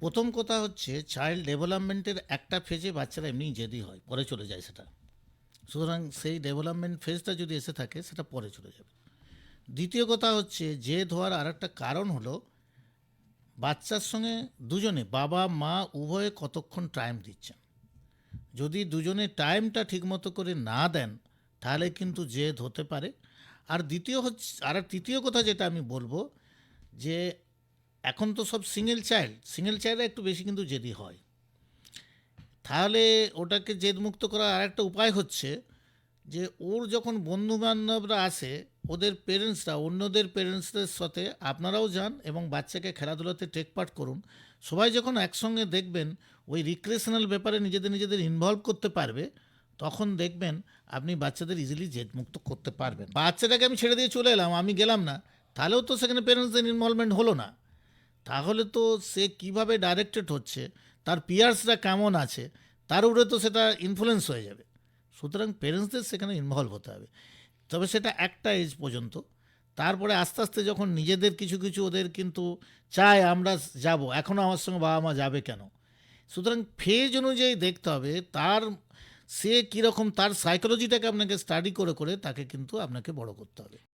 প্রথম কথা হচ্ছে চাইল্ড ডেভেলপমেন্টের একটা ফেজে বাচ্চারা এমনি জেদি হয়, পরে চলে যায় সেটা। সুতরাং সেই ডেভেলপমেন্ট ফেজটা যদি এসে থাকে, সেটা পরে চলে যাবে। দ্বিতীয় কথা হচ্ছে জেদ হওয়ার আর একটা কারণ হলো, বাচ্চার সঙ্গে দুজনে, বাবা, মা উভয়ে কতক্ষণ টাইম দিচ্ছেন? যদি দুজনে টাইমটা ঠিকমতো করে না দেন, তাহলে কিন্তু জেদ হতে পারে। আর দ্বিতীয় হচ্ছে, আর তৃতীয় কথা যেটা আমি বলব, যে এখন তো সব সিঙ্গেল চাইল্ড সিঙ্গেল চাইল্ডরা একটু বেশি কিন্তু জেদি হয়। তাহলে ওটাকে জেদমুক্ত করার আরেকটা উপায় হচ্ছে যে, ওর যখন বন্ধু বান্ধবরা আসে, ওদের পেরেন্টসরা অন্যদের পেরেন্টসদের সাথে আপনারাও যান এবং বাচ্চাকে খেলাধুলাতে টেক পার্ট করুন। সবাই যখন একসঙ্গে দেখবেন, ওই রিক্রিয়েশনাল ব্যাপারে নিজেদের নিজেদের ইনভলভ করতে পারবে, তখন দেখবেন আপনি বাচ্চাদের ইজিলি জেদমুক্ত করতে পারবেন। বাচ্চাটাকে আমি ছেড়ে দিয়ে চলে এলাম, আমি গেলাম না, তাহলেও তো সেখানে পেরেন্টসদের ইনভলভমেন্ট হলো না। তাহলে তো সে কীভাবে ডাইরেক্টেড হচ্ছে? তার পিয়ার্সরা কেমন আছে? তার উপরে তো সেটা ইনফ্লুয়েন্স হয়ে যাবে। সুতরাং পেরেন্টসদের সেখানে ইনভলভ হতে হবে। তবে সেটা একটা এজ পর্যন্ত। তারপরে আস্তে আস্তে যখন নিজেদের কিছু কিছু ওদের কিন্তু চায়, আমরা যাব। এখনও আমার সঙ্গে বাবা মা যাবে কেন? সুতরাং ফেজ অনুযায়ী দেখতে হবে, তার, সে কীরকম, তার সাইকোলজিটাকে আপনাকে স্টাডি করে করে তাকে কিন্তু আপনাকে বড় করতে হবে।